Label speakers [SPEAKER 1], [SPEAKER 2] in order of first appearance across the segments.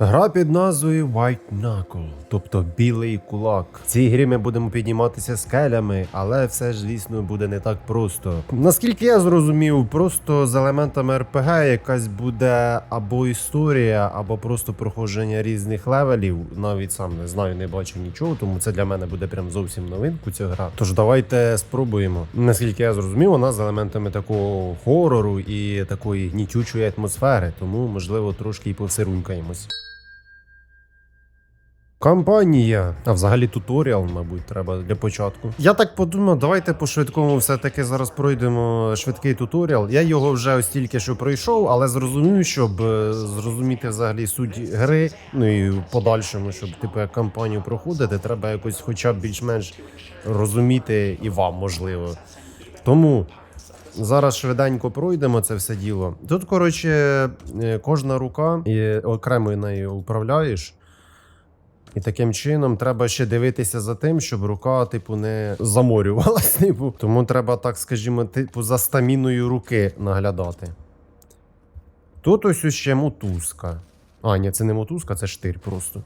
[SPEAKER 1] Гра під назвою White Knuckle, тобто білий кулак. В цій грі ми будемо підніматися скелями, але все ж, звісно, буде не так просто. Наскільки я зрозумів, просто з елементами РПГ якась буде або історія, або просто проходження різних левелів. Навіть сам не знаю, не бачу нічого, тому це для мене буде прям зовсім новинку ця гра. Тож давайте спробуємо. Наскільки я зрозумів, вона з елементами такого хорору і такої гнітючої атмосфери, тому можливо трошки і повсирунькаємось. Кампанія, а взагалі туторіал, мабуть, треба для початку. Я так подумав, давайте по швидкому все-таки зараз пройдемо швидкий туторіал. Я його вже ось тільки що пройшов, але зрозумів, щоб е, зрозуміти взагалі суть гри, ну і в подальшому, щоб типу як кампанію проходити, треба якось хоча б більш-менш розуміти і вам можливо. Тому Зараз швиденько пройдемо це все діло. Тут, коротше, е, кожна рука і окремо нею управляєш. І таким чином треба ще дивитися за тим, щоб рука, типу, не заморювалась. Типу. Тому треба, так скажімо, типу, за стаміною руки наглядати. Тут ось ще мотузка. А, ні, це не мотузка, це штир просто.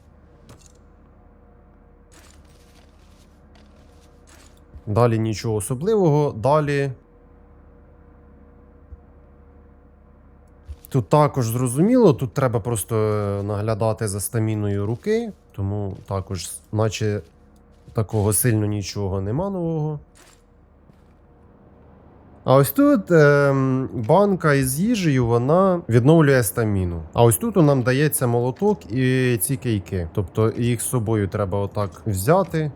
[SPEAKER 1] Далі нічого особливого. Далі. Тут також зрозуміло, тут треба просто е, наглядати за стаміною руки, тому також, наче такого сильно нічого нема нового. А ось тут ем, банка із їжею вона відновлює стаміну. А ось тут нам дається молоток і ці кейки. Тобто їх з собою треба отак взяти.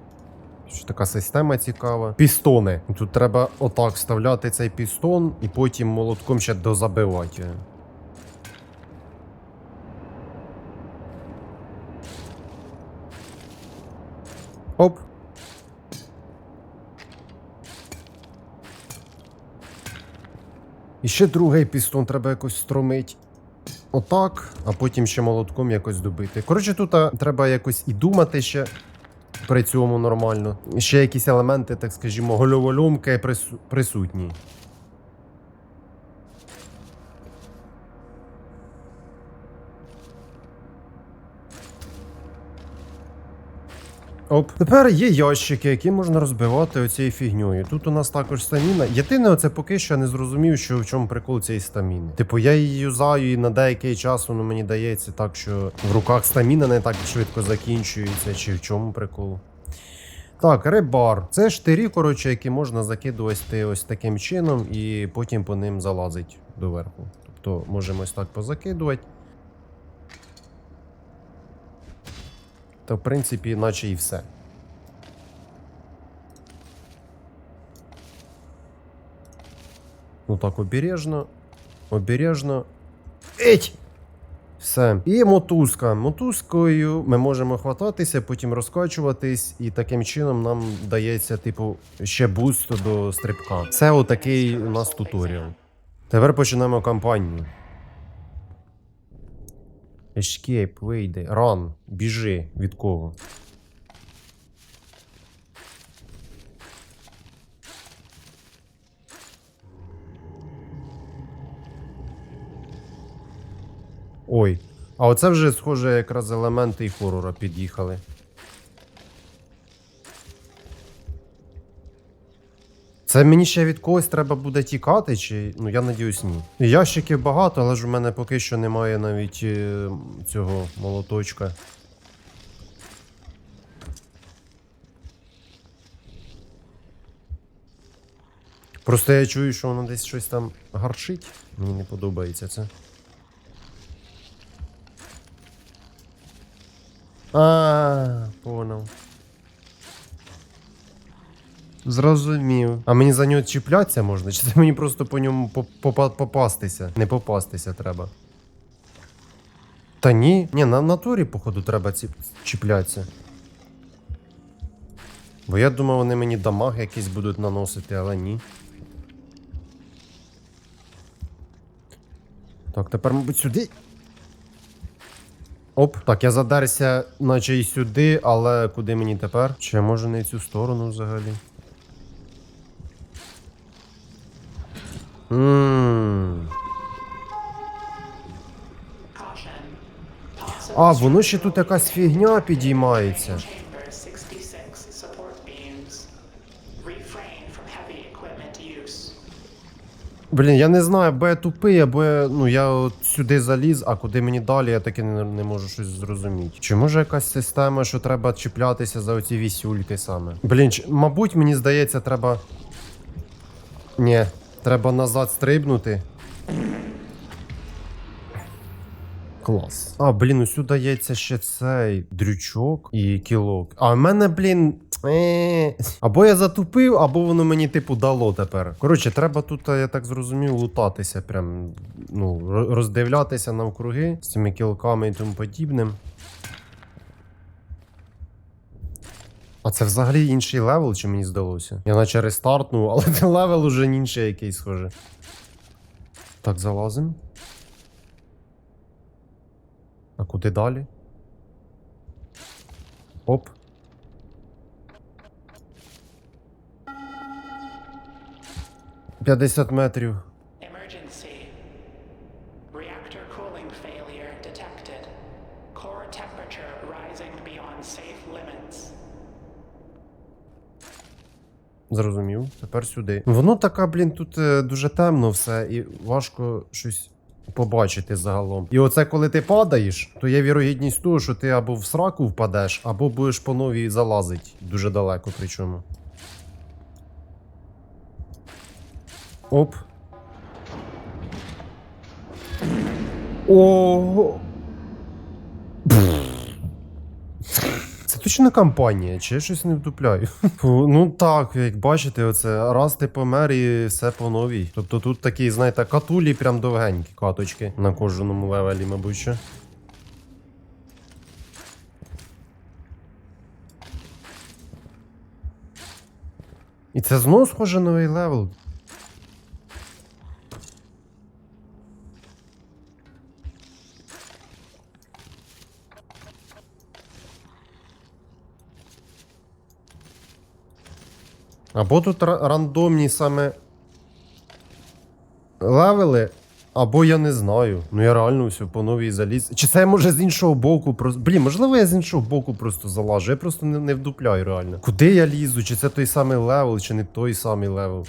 [SPEAKER 1] Що така система цікава. Пістони. Тут треба отак вставляти цей пістон і потім молотком ще дозабивати. Оп. І ще другий пістон треба якось стромить. Отак, а потім ще молотком якось добити. Коротше, тут треба якось і думати ще при цьому нормально. Ще якісь елементи, так скажімо, гольоволюмки прису- присутні. Оп. Тепер є ящики, які можна розбивати оцією фігньою. Тут у нас також стаміна. Єдине, оце поки що не зрозумів, що в чому прикол цієї стаміни. Типу, я її юзаю і на деякий час воно мені дається так, що в руках стаміна не так швидко закінчується, чи в чому прикол. Так, рибар. Це штирі, коротше, які можна закидувати ось таким чином і потім по ним залазить доверху. Тобто можемо ось так позакидувати. Та в принципі, наче і все. Ну так, обережно. Обережно. Еть! Все. І мотузка. Мотузкою ми можемо хвататися, потім розкачуватись, і таким чином нам дається, типу, ще буст до стрибка. Це отакий у нас туторіал. Тепер починаємо кампанію. Escape, вийди. Run, біжи. Від кого? Ой. А оце вже, схоже, якраз елементи і хорора під'їхали. Це мені ще від когось треба буде тікати, чи. Ну я надіюсь, ні. Ящиків багато, але ж у мене поки що немає навіть е, цього молоточка. Просто я чую, що воно десь щось там гарчить. Мені не подобається це. А, понял. Зрозумів. А мені за нього чіплятися можна? Чи це мені просто по ньому попа- попастися? Не попастися треба. Та ні, ні, на натурі, походу, треба ці... чіплятися. Бо я думав, вони мені дамаг якісь будуть наносити, але ні. Так, тепер, мабуть, сюди. Оп, так, я задерся, наче і сюди, але куди мені тепер? Чи може не цю сторону взагалі? А, воно ще тут якась фігня підіймається.
[SPEAKER 2] Chamber 66 support beams. Refrain from heavy equipment use.
[SPEAKER 1] Блін, я не знаю, або я тупий, або я, ну, я от сюди заліз, а куди мені далі, я таки не, не можу щось зрозуміти. Чи може якась система, що треба чіплятися за оці вісюльки саме? Блін, мабуть, мені здається, треба. Ні, треба назад стрибнути. Клас. А, блін, усю дається ще цей дрючок і кілок. А в мене, блін. е, Або я затупив, або воно мені, типу, дало тепер. Коротше, треба тут, я так зрозумів, лутатися. Прям, ну, роздивлятися навкруги з цими кілками і тому подібним. А це взагалі інший левел, чи мені здалося? Я наче рестартнув, але це левел уже інший якийсь схоже. Так, залазим. А куди далі? Оп. П'ятдесят метрів. Зрозумів. Тепер сюди. Воно така, блін, тут е, дуже темно все, і важко щось побачити загалом. І оце коли ти падаєш, то є вірогідність того, що ти або в сраку впадеш, або будеш по новій залазити. Дуже далеко причому. Оп. Ого. Це точно кампанія, чи я щось не вдупляю? Фу, ну так, як бачите, оце раз ти помер і все по новій. Тобто тут такі, знаєте, катулі прям довгенькі каточки на кожному левелі, мабуть. Ще. І це знову схоже новий левел. Або тут рандомні саме левели, або я не знаю. Ну я реально все по новій заліз. Чи це може з іншого боку просто. Блін, можливо, я з іншого боку просто залажу. Я просто не, не вдупляю реально. Куди я лізу? Чи це той самий левел, чи не той самий левел?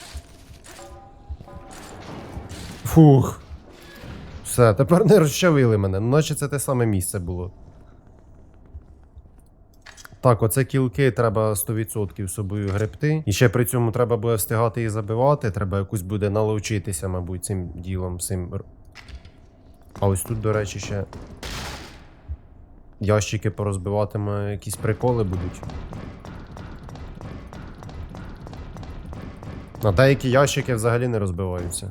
[SPEAKER 1] Фух. Все, тепер не розчавили мене. Ну, наче це те саме місце було. Так, оце кілки треба 100% собою гребти. І ще при цьому треба буде встигати і забивати. Треба якусь буде наловчитися, мабуть, цим ділом. Цим... А ось тут, до речі, ще ящики порозбиватиме, якісь приколи будуть. На деякі ящики взагалі не розбиваються.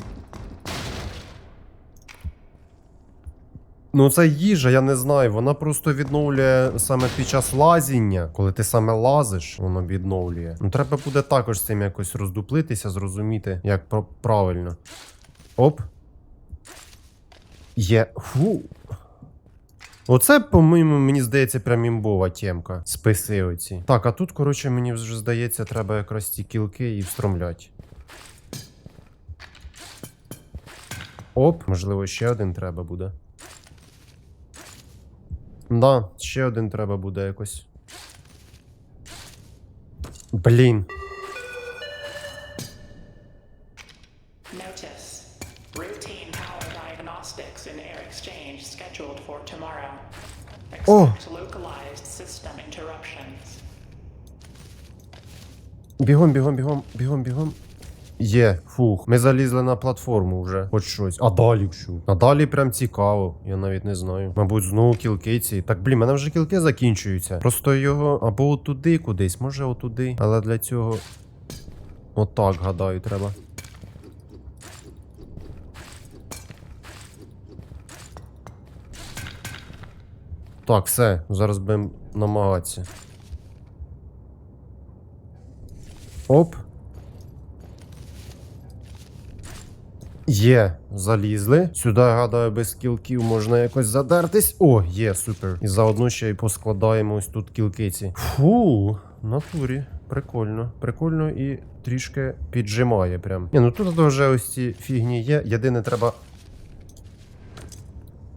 [SPEAKER 1] Ну, це їжа, я не знаю. Вона просто відновлює саме під час лазіння, коли ти саме лазиш, воно відновлює. Ну, треба буде також з цим якось роздуплитися, зрозуміти, як правильно. Оп. Є. Фу. Оце, по-моєму, мені здається, прям імбова темка. Списи оці. Так, а тут, коротше, мені вже здається, треба якраз ці кілки і встромлять. Оп, можливо, ще один треба буде. Да, ще один треба буде якось. Блін. Oh.
[SPEAKER 2] Interruptions.
[SPEAKER 1] Бігом, бігом, бігом, бігом, бігом. Є, фух, ми залізли на платформу вже, хоч щось. А далі що? А далі прям цікаво, я навіть не знаю. Мабуть, знову кілки ці. Так, блін, мене вже кілки закінчуються. Просто його або отуди кудись, може отуди. Але для цього. Отак, гадаю, треба. Так, все, зараз будемо намагатися. Оп. Є, залізли. Сюди, гадаю, без кілків можна якось задертись. О, є, супер. І заодно ще й поскладаємо ось тут кілкиці. Фу, натурі. Прикольно. Прикольно і трішки піджимає прям. Ні, ну тут вже ось ці фігні є. Єдине треба.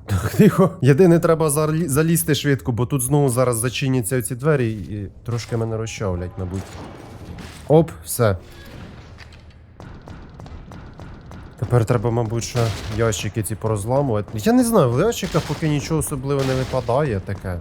[SPEAKER 1] Так, тихо. Єдине, треба залізти швидко, бо тут знову зараз зачиняться ці двері і трошки мене розчавлять, мабуть. Оп, все. Тепер треба, мабуть, ящики ці порозламувати. Я не знаю, в ящиках поки нічого особливо не випадає таке.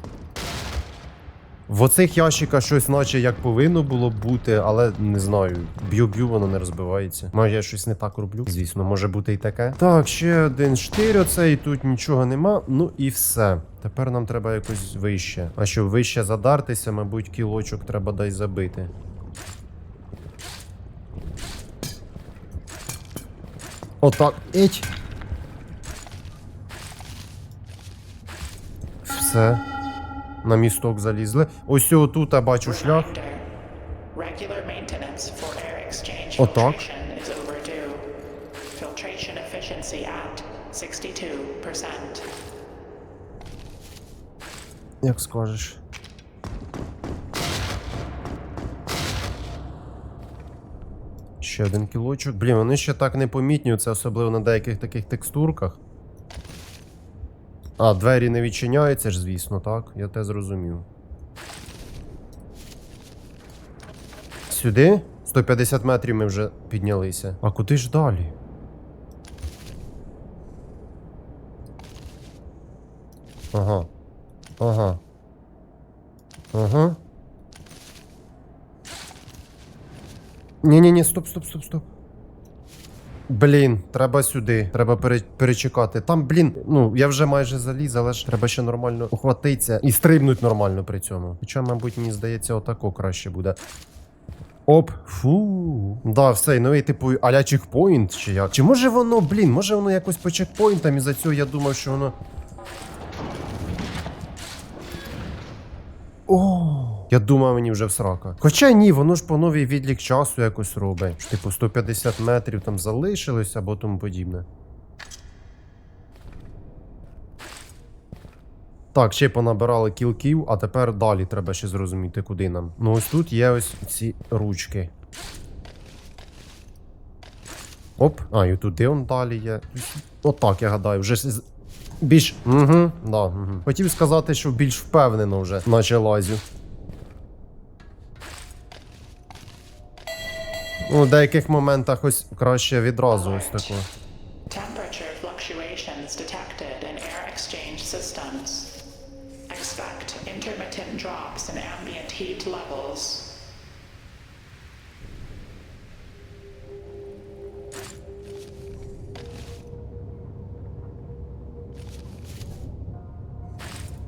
[SPEAKER 1] В оцих ящиках щось наче як повинно було бути, але не знаю. Б'ю-б'ю, воно не розбивається. Може, я щось не так роблю. Звісно, може бути і таке. Так, ще один штир оцей, тут нічого нема. Ну і все. Тепер нам треба якось вище. А щоб вище задартися, мабуть, кілочок треба дай забити. Отак. Еть. Все. На місток залізли. Ось тут я бачу шлях. Отак.
[SPEAKER 2] filtration is overdue. Filtration efficiency at 62%.
[SPEAKER 1] Як скажеш. Ще один кілочок. Блін, вони ще так непомітні, це особливо на деяких таких текстурках. А, двері не відчиняються ж, звісно, так? Я те зрозумів. Сюди? 150 метрів ми вже піднялися. А куди ж далі? Ага. Ага. Ага. Ні-ні-ні, стоп, стоп, стоп, стоп. Блін, треба сюди. Треба пере- перечекати. Там, блін, ну я вже майже заліз, але ж треба ще нормально ухватитися і стрибнуть нормально при цьому. Хоча, мабуть, мені здається, отако краще буде. Оп, фу. Да, все, ну і типу аля чекпоінт чи як. Чи може воно, блін, може воно якось по чекпоінтам і за цього я думав, що воно. О, я думав, мені вже всрака. Хоча ні, воно ж по новій відлік часу якось робить. Типу 150 метрів там залишилось або тому подібне. Так, ще понабирали кілків, а тепер далі треба ще зрозуміти, куди нам. Ну ось тут є ось ці ручки. Оп, а, і туди он далі є. Отак, я гадаю, вже більш. Угу, да, угу. Хотів сказати, що більш впевнено вже, наче лазю. У деяких моментах ось краще відразу ось тако.
[SPEAKER 2] Temperature fluctuations detected in air exchange systems. Expect intermittent drops in ambient heat levels.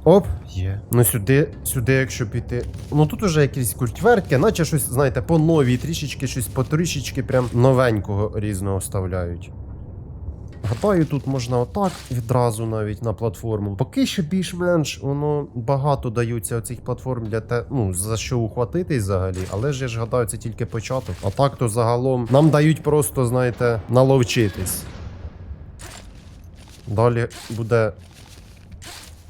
[SPEAKER 1] Оп, є. Ну сюди, сюди, якщо піти. Ну тут уже якісь культвертки, наче щось, знаєте, по новій трішечки, щось по трішечки прям новенького різного вставляють. Гадаю, тут можна отак відразу навіть на платформу. Поки що більш-менш воно багато даються оцих платформ для те, ну за що ухватитись взагалі, але ж я ж гадаю, це тільки початок. А так то загалом нам дають просто, знаєте, наловчитись. Далі буде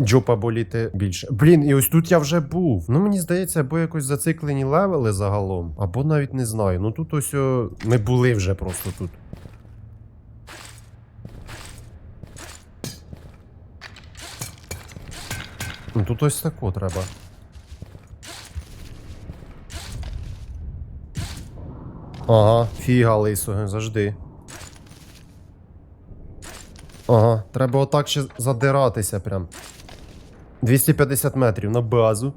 [SPEAKER 1] Джопа боліти більше. Блін, і ось тут я вже був. Ну мені здається, або якось зациклені левели загалом, або навіть не знаю. Ну тут ось о, ми були вже просто тут. Ну тут ось тако треба. Ага, фіга лисого, завжди. Ага, треба отак ще задиратися прям. 250 метрів на базу.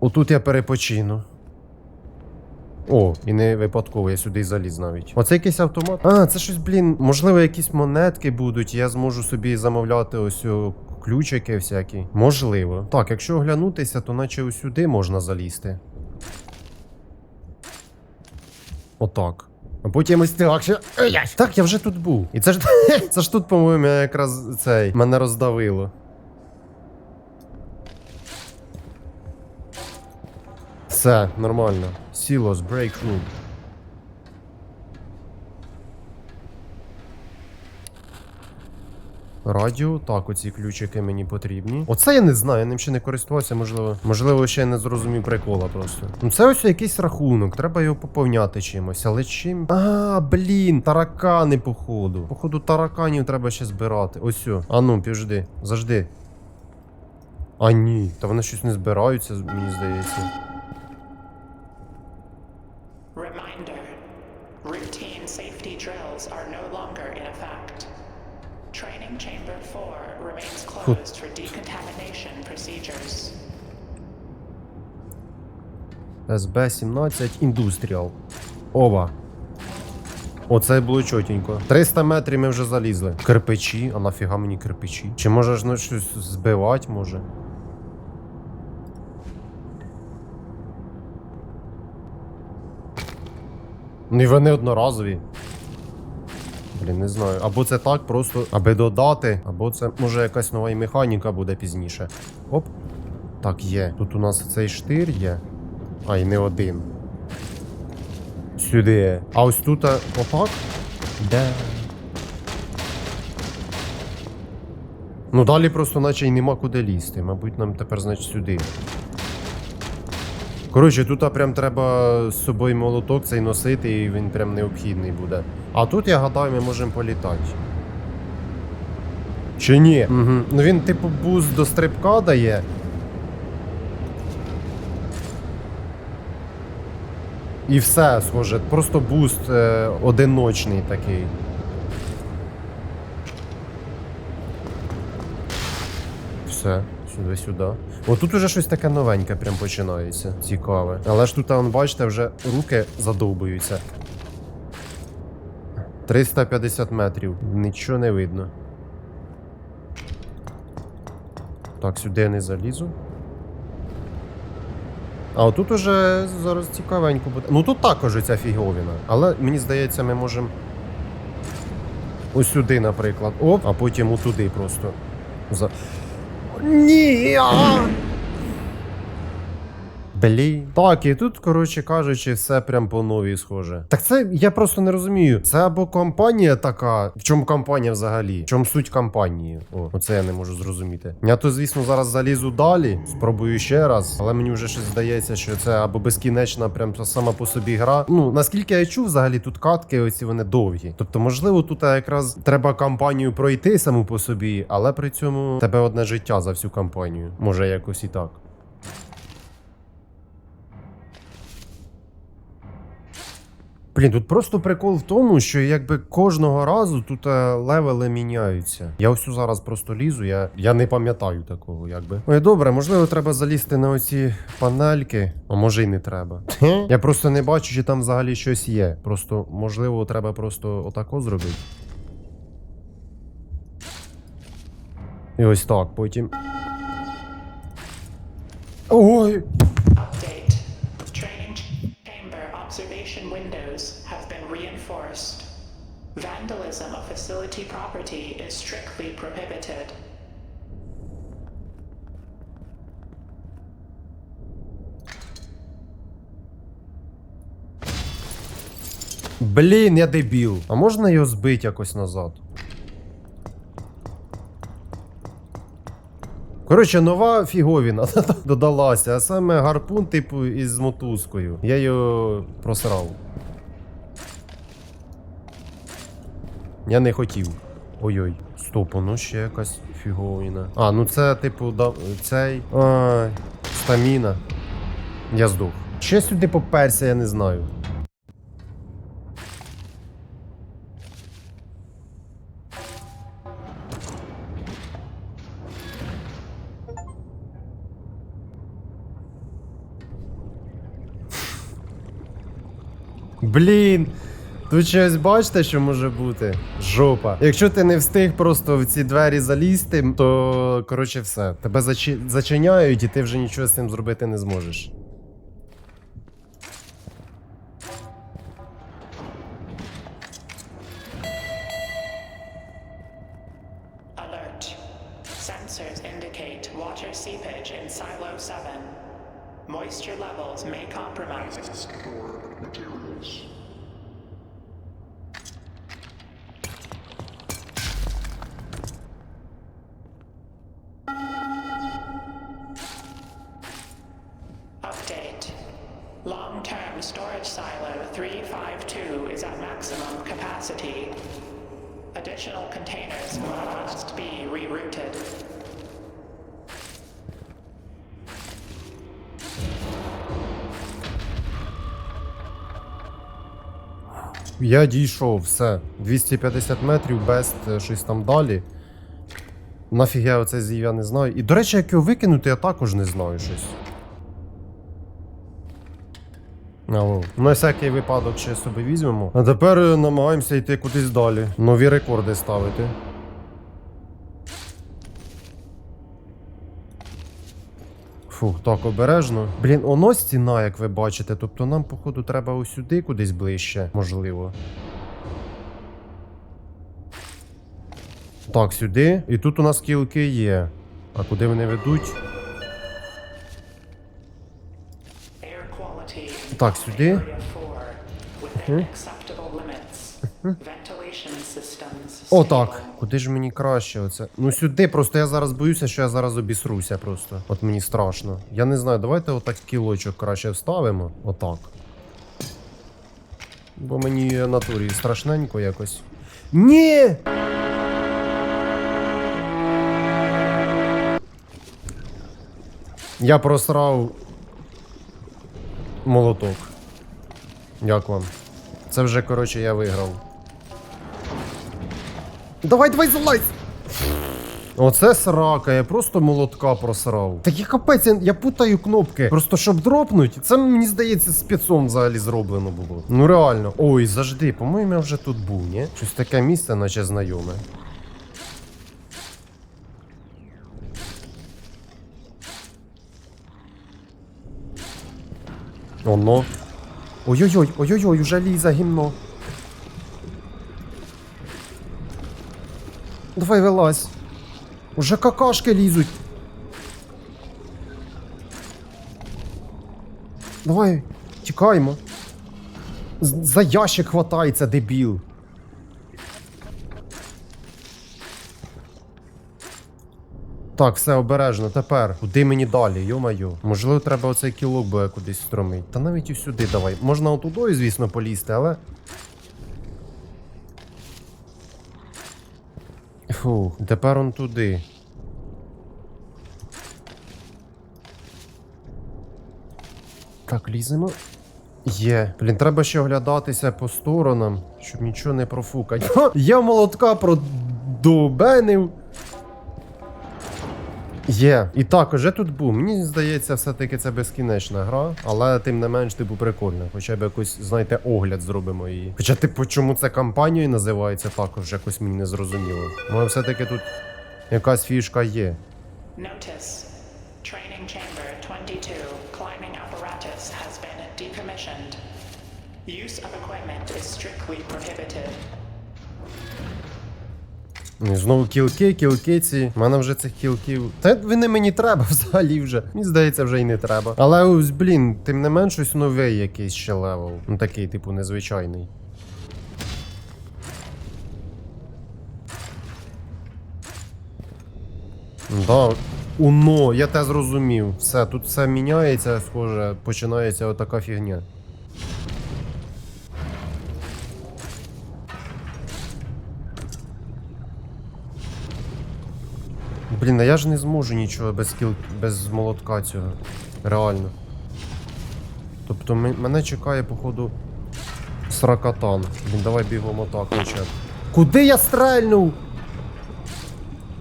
[SPEAKER 1] Отут я перепочину. О, і не випадково, я сюди заліз навіть. Оце якийсь автомат. А, це щось, блін, можливо, якісь монетки будуть, я зможу собі замовляти ось ключики всякі. Можливо. Так, якщо оглянутися, то наче ось сюди можна залізти. Отак. А потім ось так ще. Так, я вже тут був. І це ж це ж тут, по-моєму, якраз цей мене роздавило. Все, нормально. Silos, break room. Радіо, так, оці ключики мені потрібні. Оце я не знаю, я ним ще не користувався, можливо. Можливо, ще не зрозумів прикола просто. Ну це ось якийсь рахунок, треба його поповняти чимось. Але чим. А, блін, таракани, походу. Походу, тараканів треба ще збирати. Ось. о. А ну, півжди, завжди. А ні, та вони щось не збираються, мені здається.
[SPEAKER 2] Procedures.
[SPEAKER 1] СБ-17 Індустріал. Оба. Оце було чотенько. 300 метрів ми вже залізли. Кирпичі, а нафіга мені кирпичі? Чи може ж ну, щось збивати може? Ну і вони одноразові. Блін, не знаю. Або це так, просто аби додати, або це може якась нова і механіка буде пізніше. Оп. Так, є. Тут у нас цей штир є. А, і не один. Сюди. А ось тут а, отак? Де? Ну далі просто наче й нема куди лізти. Мабуть, нам тепер, значить, сюди. Коротше, тут прям треба з собою молоток цей носити, і він прям необхідний буде. А тут, я гадаю, ми можемо політати. Чи ні? Угу. Ну він, типу, буст до стрибка дає. І все, схоже. Просто буст е, одиночний такий. Все, сюди-сюди. О, тут уже щось таке новеньке прям починається. Цікаве. Але ж тут, вон, бачите, вже руки задовбуються. 350 метрів. Нічого не видно. Так, сюди я не залізу. А отут уже зараз цікавенько буде. Ну тут також ця фіговіна. Але мені здається, ми можемо. Ось сюди, наприклад. Оп, а потім отуди просто. За... Ні! а! Блін. Так, і тут, коротше кажучи, все прям по новій схоже. Так це я просто не розумію. Це або компанія така. В чому компанія взагалі? В чому суть компанії? О, оце я не можу зрозуміти. Я то, звісно, зараз залізу далі, спробую ще раз, але мені вже щось здається, що це або безкінечна, прям сама по собі гра. Ну наскільки я чув, взагалі тут катки, оці вони довгі. Тобто, можливо, тут якраз треба кампанію пройти саму по собі, але при цьому тебе одне життя за всю кампанію. Може якось і так. Блін, тут просто прикол в тому, що якби кожного разу тут е, левели міняються. Я ось зараз просто лізу, я, я не пам'ятаю такого, якби. Ой, добре, можливо, треба залізти на оці панельки, а може й не треба. Я просто не бачу, чи там взагалі щось є. Просто, можливо, треба просто отако зробити. І ось так, потім. Ой!
[SPEAKER 2] Vandalism of facility property is strictly prohibited.
[SPEAKER 1] Блін, я дебіл. А можна його збити якось назад? Коротше, нова фіговіна додалася, а саме гарпун, типу, із мотузкою. Я його просрав. Я не хотів. Ой-ой, стоп, ну ще якась фіговіна. А, ну це, типу, да, цей. Ай, стаміна. Я здох. Ще сюди поперся, я не знаю. Блін. Тут щось бачите, що може бути? Жопа. Якщо ти не встиг просто в ці двері залізти, то коротше все. Тебе зачи... зачиняють, і ти вже нічого з цим зробити не зможеш.
[SPEAKER 2] Additional containers must be rerouted.
[SPEAKER 1] Я дійшов, все. 250 метрів, бест, е, щось там далі. Нафіг я оце з'їв, я не знаю. І, до речі, як його викинути, я також не знаю щось. Алло. На всякий випадок ще собі візьмемо. А тепер е, намагаємося йти кудись далі. Нові рекорди ставити. Фух, так обережно. Блін, оно стіна, як ви бачите. Тобто нам, походу, треба ось сюди кудись ближче, можливо. Так, сюди. І тут у нас кілки є. А куди вони ведуть? Так, сюди.
[SPEAKER 2] Area 4 within acceptable limits. Ventilation systems.
[SPEAKER 1] О, так. Куди ж мені краще оце? Ну сюди, просто я зараз боюся, що я зараз обісруся просто. От мені страшно. Я не знаю, давайте отак кілочок краще вставимо. Отак. Бо мені натурі страшненько якось. Ні! Я просрав молоток. Як вам? Це вже, коротше, я виграв. Давай, давай, залазь! Оце срака, я просто молотка просрав. Так я капець, я, я путаю кнопки. Просто щоб дропнуть, це мені здається спецом взагалі зроблено було. Ну реально. Ой, завжди, по-моєму, я вже тут був, ні? Щось таке місце, наче знайоме. Оно. Ой-ой-ой, ой-ой-ой, уже лізе гімно. Давай вилазь. Уже какашки лізуть. Давай, тікаємо. За ящик хватається, дебіл. Так, все обережно. Тепер. Куди мені далі, йо-майо? Можливо, треба оцей кілок буде кудись стромить. Та навіть і сюди давай. Можна отудою, звісно, полізти, але. Фу, тепер он туди. Так, ліземо. Є. Блін, треба ще оглядатися по сторонам, щоб нічого не профукати. Я молотка продубенив. Є. І так, уже тут був. Мені здається, все-таки це безкінечна гра, але тим не менш, типу, прикольно. Хоча б якось, знаєте, огляд зробимо її. Хоча, типу, чому це кампанією називається, також якось мені не зрозуміло. Але все-таки тут якась фішка є.
[SPEAKER 2] Notice. Training chamber 22. Climbing apparatus has been decommissioned. Use of equipment is strictly prohibited.
[SPEAKER 1] Знову кілки, кілки ці. У мене вже цих кілків. Та вони мені треба взагалі вже. Мені здається, вже і не треба. Але ось, блін, тим не менш, ось новий якийсь ще левел. Ну такий, типу, незвичайний. Да. Уно, я те зрозумів. Все, тут все міняється, схоже, починається отака фігня. Блін, а я ж не зможу нічого без кіл... без молотка цього. Реально. Тобто мене чекає, походу, сракатан. Блін, давай бігом отак хоча. Куди я стрельнув?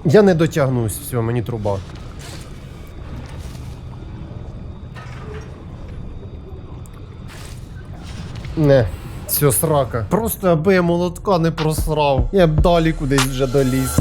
[SPEAKER 1] Я не дотягнусь, все, мені труба. Не, все, срака. Просто аби я молотка не просрав. Я б далі кудись вже доліз.